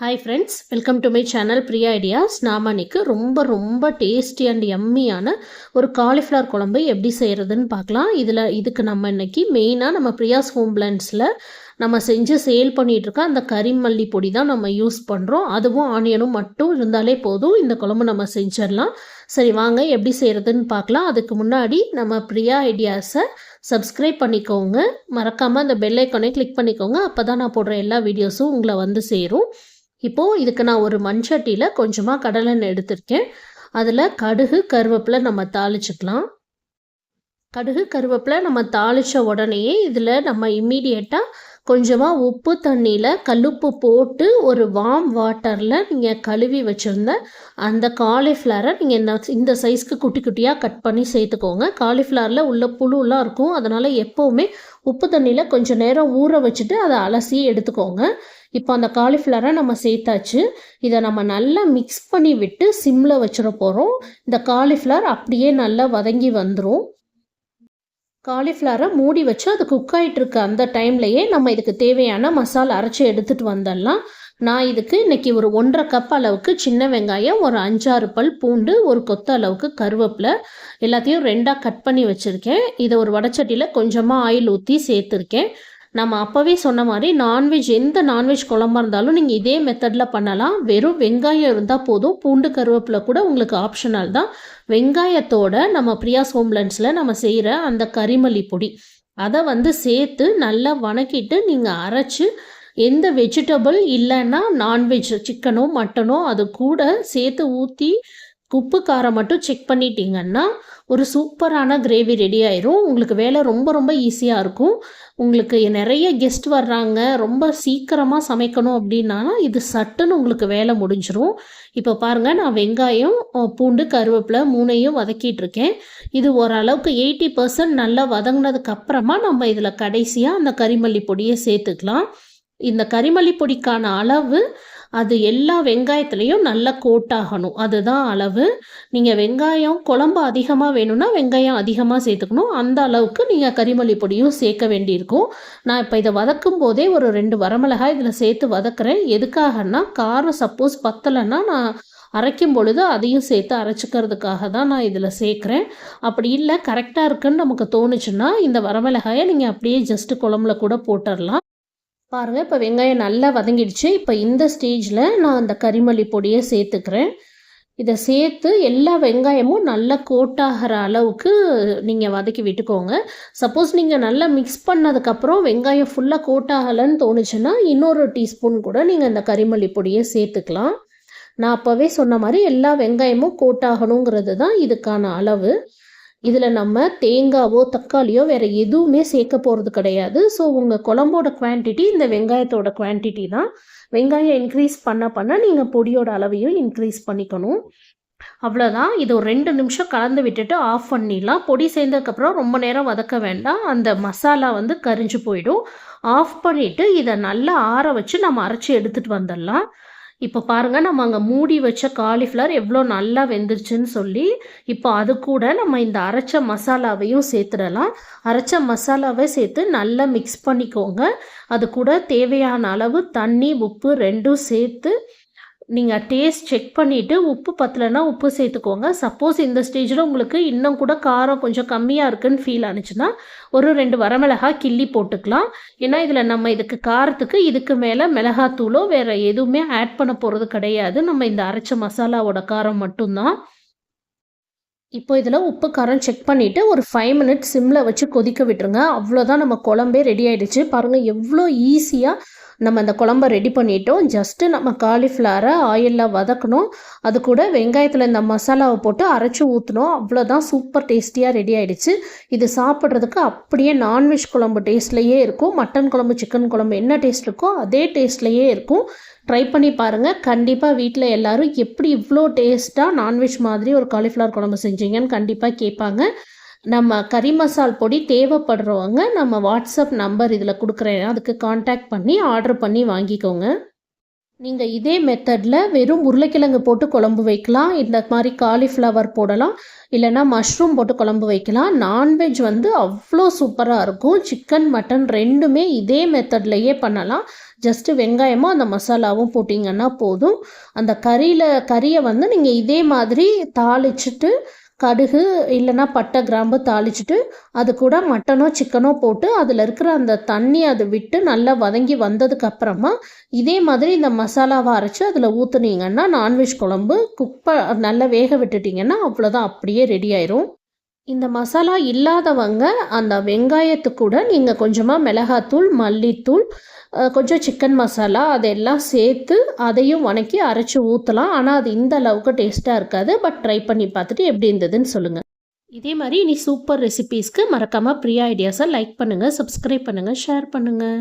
Hi friends welcome to my channel Priya ideas நாம் அன்றைக்கி ரொம்ப ரொம்ப டேஸ்டி அண்ட் எம்மியான ஒரு காலிஃப்ளவர் குழம்பு எப்படி செய்கிறதுன்னு பார்க்கலாம். இதில் இதுக்கு நம்ம இன்னைக்கு மெயினாக நம்ம பிரியாஸ் ஹோம் பிளண்ட்ஸில் நம்ம செஞ்சு சேல் பண்ணிகிட்ருக்க அந்த கரிமல்லி பொடி தான் நம்ம யூஸ் பண்ணுறோம் அதுவும் ஆனியனும் மட்டும் இருந்தாலே போதும். இந்த குழம்பு நம்ம செஞ்சிடலாம். சரி வாங்க எப்படி செய்கிறதுன்னு பார்க்கலாம். அதுக்கு முன்னாடி நம்ம பிரியா ஐடியாஸை சப்ஸ்கிரைப் பண்ணிக்கோங்க. மறக்காமல் அந்த பெல் கிளிக் பண்ணிக்கோங்க. அப்போ தான் நான் போடுற எல்லா வீடியோஸும் உங்களை வந்து சேரும். இப்போது இதுக்கு நான் ஒரு மண்சட்டியில் கொஞ்சமாக கடலெண்ணெய் எடுத்திருக்கேன். அதில் கடுகு கருவேப்பிலை நம்ம தாளிச்சுக்கலாம். கடுகு கருவேப்பிலை நம்ம தாளித்த உடனேயே இதில் நம்ம இம்மீடியட்டாக கொஞ்சமாக உப்பு தண்ணியில் கல்லுப்பு போட்டு ஒரு வார்ம் வாட்டரில் நீங்கள் கழுவி வச்சுருந்த அந்த காலிஃப்ளவரை நீங்கள் இந்த இந்த சைஸ்க்கு குட்டி குட்டியாக கட் பண்ணி சேர்த்துக்கோங்க. காலிஃப்ளவரில் உள்ள புழுலாம் இருக்கும். அதனால் எப்போவுமே உப்பு தண்ணியில் கொஞ்சம் நேரம் ஊற வச்சுட்டு அதை அலசி எடுத்துக்கோங்க. இப்போ அந்த காலிஃப்ளவரை நம்ம சேர்த்தாச்சு. இதை நம்ம நல்லா மிக்ஸ் பண்ணி விட்டு சிம்மில் வச்சிட போகிறோம் இந்த காலிஃப்ளவர் அப்படியே நல்லா வதங்கி வந்துடும் காலிஃப்ளவரை மூடி வச்சு அது குக் ஆகிட்டுருக்க அந்த டைம்லையே நம்ம இதுக்கு தேவையான மசாலா அரைச்சி எடுத்துகிட்டு வந்துடலாம் நான் இதுக்கு இன்னைக்கு ஒரு ஒன்றரை கப் அளவுக்கு சின்ன வெங்காயம் ஒரு அஞ்சாறு பல் பூண்டு ஒரு கொத்த அளவுக்கு கருவேப்பிலை எல்லாத்தையும் ரெண்டாக கட் பண்ணி வச்சுருக்கேன். இதை ஒரு வடச்சட்டியில் கொஞ்சமாக ஆயில் ஊற்றி சேர்த்துருக்கேன். நம்ம அப்போவே சொன்ன மாதிரி நான்வெஜ் எந்த நான்வெஜ் குழம்பா இருந்தாலும் நீங்கள் இதே மெத்தடில் பண்ணலாம். வெறும் வெங்காயம் இருந்தால் போதும். பூண்டு கருவேப்பிலை கூட உங்களுக்கு ஆப்ஷனல் தான். வெங்காயத்தோட நம்ம பிரியாஸ் ஹோம்லண்ட்ஸில் நம்ம செய்கிற அந்த கரிமல்லி பொடி. அதை வந்து சேர்த்து நல்லா வணக்கிட்டு நீங்கள் அரைச்சி எந்த வெஜிடபிள் இல்லைன்னா நான்வெஜ் சிக்கனோ மட்டனோ அது கூட சேர்த்து ஊற்றி உப்பு காரம் மட்டும் செக் பண்ணிட்டீங்கன்னா ஒரு சூப்பரான கிரேவி ரெடி ஆயிரும். உங்களுக்கு வேலை ரொம்ப ரொம்ப ஈஸியாக இருக்கும். உங்களுக்கு நிறைய கெஸ்ட் வர்றாங்க. ரொம்ப சீக்கிரமாக சமைக்கணும் அப்படின்னா இது சட்டுன்னு உங்களுக்கு வேலை முடிஞ்சிரும். இப்போ பாருங்கள் நான் வெங்காயம் பூண்டு கருவேப்பிலை மூணையும் வதக்கிட்டு இருக்கேன். இது ஓரளவுக்கு எயிட்டி பர்சன்ட் நல்லா வதங்கினதுக்கு அப்புறமா நம்ம இதில் கடைசியாக அந்த கறிமல்லி பொடியை சேர்த்துக்கலாம். இந்த கரிமல்லி பொடிக்கான அளவு அது எல்லா வெங்காயத்துலேயும் நல்லா கோட்டாகணும். அதுதான் அளவு. நீங்கள் வெங்காயம் குழம்பு அதிகமாக வேணும்னா வெங்காயம் அதிகமாக சேர்த்துக்கணும். அந்த அளவுக்கு நீங்கள் கரிமல்லி பொடியும் சேர்க்க வேண்டியிருக்கும். நான் இப்போ இதை வதக்கும் போதே ஒரு ரெண்டு வரமிளகாய் இதில் சேர்த்து வதக்குறேன். எதுக்காகன்னா காரம் சப்போஸ் பத்தலைன்னா நான் அரைக்கும் பொழுது அதையும் சேர்த்து அரைச்சிக்கிறதுக்காக தான் நான் இதில் சேர்க்குறேன். அப்படி இல்லை கரெக்டாக இருக்குன்னு நமக்கு தோணுச்சுன்னா இந்த வரமிளகாயை நீங்கள் அப்படியே ஜஸ்ட்டு குழம்புல கூட போட்டுடலாம் பாருங்கள் இப்போ வெங்காயம் நல்லா வதங்கிடுச்சு. இப்போ இந்த ஸ்டேஜில் நான் அந்த கரிமல்லி பொடியை சேர்த்துக்கிறேன். இதை சேர்த்து எல்லா வெங்காயமும் நல்லா கோட்டாகிற அளவுக்கு நீங்கள் வதக்கி விட்டுக்கோங்க. சப்போஸ் நீங்கள் நல்லா மிக்ஸ் பண்ணதுக்கப்புறம் வெங்காயம் ஃபுல்லாக கோட்டாகலைன்னு தோணுச்சுன்னா இன்னொரு டீஸ்பூன் கூட நீங்கள் இந்த கரிமல்லி பொடியை சேர்த்துக்கலாம். நான் அப்போவே சொன்ன மாதிரி எல்லா வெங்காயமும் கோட்டாகணுங்கிறது தான் இதுக்கான அளவு. இதில் நம்ம தேங்காவோ தக்காளியோ வேறு எதுவுமே சேர்க்க போகிறது கிடையாது. ஸோ உங்கள் குழம்போட குவான்டிட்டி இந்த வெங்காயத்தோட குவான்டிட்டி தான். வெங்காயம் இன்க்ரீஸ் பண்ண பண்ண நீங்கள் பொடியோட அளவையும் இன்க்ரீஸ் பண்ணிக்கணும். அவ்வளோதான் இது ஒரு ரெண்டு நிமிஷம் கலந்து விட்டுட்டு ஆஃப் பண்ணிடலாம். பொடி சேர்ந்ததுக்கப்புறம் ரொம்ப நேரம் வதக்க வேண்டாம். அந்த மசாலா வந்து கரிஞ்சு போயிடும். ஆஃப் பண்ணிவிட்டு இதை நல்லா ஆற வச்சு நம்ம அரைச்சி எடுத்துகிட்டு வந்துடலாம். இப்போ பாருங்கள் நம்ம அங்கே மூடி வச்ச காலிஃப்ளவர் எவ்வளோ நல்லா வெந்துருச்சுன்னு சொல்லி இப்போ அது கூட நம்ம இந்த அரைச்ச மசாலாவையும் சேர்த்துடலாம். அரைச்ச மசாலாவை சேர்த்து நல்லா மிக்ஸ் பண்ணிக்கோங்க. அது கூட தேவையான அளவு தண்ணி உப்பு ரெண்டும் சேர்த்து நீங்கள் டேஸ்ட் செக் பண்ணிவிட்டு உப்பு பத்தலைன்னா உப்பு சேர்த்துக்கோங்க. சப்போஸ் இந்த ஸ்டேஜில் உங்களுக்கு இன்னும் கூட காரம் கொஞ்சம் கம்மியாக இருக்குன்னு ஃபீல் ஆனிச்சுன்னா ஒரு ரெண்டு வரமிளகா கிள்ளி போட்டுக்கலாம். ஏன்னா இதில் நம்ம இதுக்கு காரத்துக்கு இதுக்கு மேலே மிளகாத்தூளோ வேறு எதுவுமே ஆட் பண்ண போகிறது கிடையாது. நம்ம இந்த அரைச்ச மசாலாவோட காரம் மட்டும்தான். இப்போ இதில் உப்பு காரம் செக் பண்ணிவிட்டு ஒரு ஃபைவ் மினிட்ஸ் சிம்மில் வச்சு கொதிக்க விட்டுருங்க. அவ்வளோதான் நம்ம குழம்பே ரெடி ஆகிடுச்சு பாருங்கள் எவ்வளோ ஈஸியாக நம்ம அந்த குழம்ப ரெடி பண்ணிட்டோம். ஜஸ்ட்டு நம்ம காலிஃப்ளவரை ஆயிலில் வதக்கணும். அது கூட வெங்காயத்தில் இந்த மசாலாவை போட்டு அரைச்சி ஊற்றணும் அவ்வளோதான் சூப்பர் டேஸ்டியாக ரெடி ஆகிடுச்சு இது சாப்பிட்றதுக்கு அப்படியே நான்வெஜ் குழம்பு டேஸ்ட்லேயே இருக்கும். மட்டன் குழம்பு சிக்கன் குழம்பு என்ன டேஸ்ட் இருக்கோ அதே டேஸ்ட்லேயே இருக்கும். ட்ரை பண்ணி பாருங்கள் கண்டிப்பாக வீட்டில் எல்லோரும் எப்படி இவ்வளோ டேஸ்ட்டாக நான்வெஜ் மாதிரி ஒரு காலிஃப்ளவர் குழம்பு செஞ்சீங்கன்னு கண்டிப்பாக கேட்பாங்க. நம்ம கறி மசால் பொடி தேவைப்படுறவங்க நம்ம வாட்ஸ்அப் நம்பர் இதில் கொடுக்குறேன். அதுக்கு காண்டாக்ட் பண்ணி ஆர்டர் பண்ணி வாங்கிக்கோங்க. நீங்கள் இதே மெத்தடில் வெறும் உருளைக்கிழங்கு போட்டு குழம்பு வைக்கலாம். இந்த மாதிரி காலிஃப்ளவர் போடலாம். இல்லைன்னா மஷ்ரூம் போட்டு குழம்பு வைக்கலாம். நான்வெஜ் வந்து அவ்வளோ சூப்பராக இருக்கும். சிக்கன் மட்டன் ரெண்டுமே இதே மெத்தட்லையே பண்ணலாம். ஜஸ்ட்டு வெங்காயமும் அந்த மசாலாவும் போட்டிங்கன்னா போதும். அந்த கறியில் கறியை வந்து நீங்கள் இதே மாதிரி தாளிச்சிட்டு கடுகு இல்லைன்னா பட்டை கிராம்பு தாளிச்சிட்டு அது கூட மட்டனோ சிக்கனோ போட்டு அதில் இருக்கிற அந்த தண்ணி அது விட்டு நல்லா வதங்கி வந்ததுக்கு அப்புறமா இதே மாதிரி இந்த மசாலாவை அரைச்சி அதில் ஊற்றுனீங்கன்னா நான்வெஜ் குழம்பு குப்பை நல்லா வேக விட்டுட்டிங்கன்னா அவ்வளோதான் அப்படியே ரெடி ஆயிரும். இந்த மசாலா இல்லாதவங்க அந்த வெங்காயத்துக்கூட நீங்கள் கொஞ்சமாக மிளகாத்தூள் மல்லித்தூள் கொஞ்சம் சிக்கன் மசாலா அதெல்லாம் சேர்த்து அதையும் வணக்கி அரைச்சி ஊற்றலாம் ஆனால் அது இந்த அளவுக்கு டேஸ்ட்டாக இருக்காது. பட் ட்ரை பண்ணி பார்த்துட்டு எப்படி இருந்ததுன்னு சொல்லுங்கள் இதே மாதிரி இனி சூப்பர் ரெசிபீஸ்க்கு மறக்காமல் ப்ரியா ஐடியாஸை லைக் பண்ணுங்கள் சப்ஸ்கிரைப் பண்ணுங்கள் ஷேர் பண்ணுங்கள்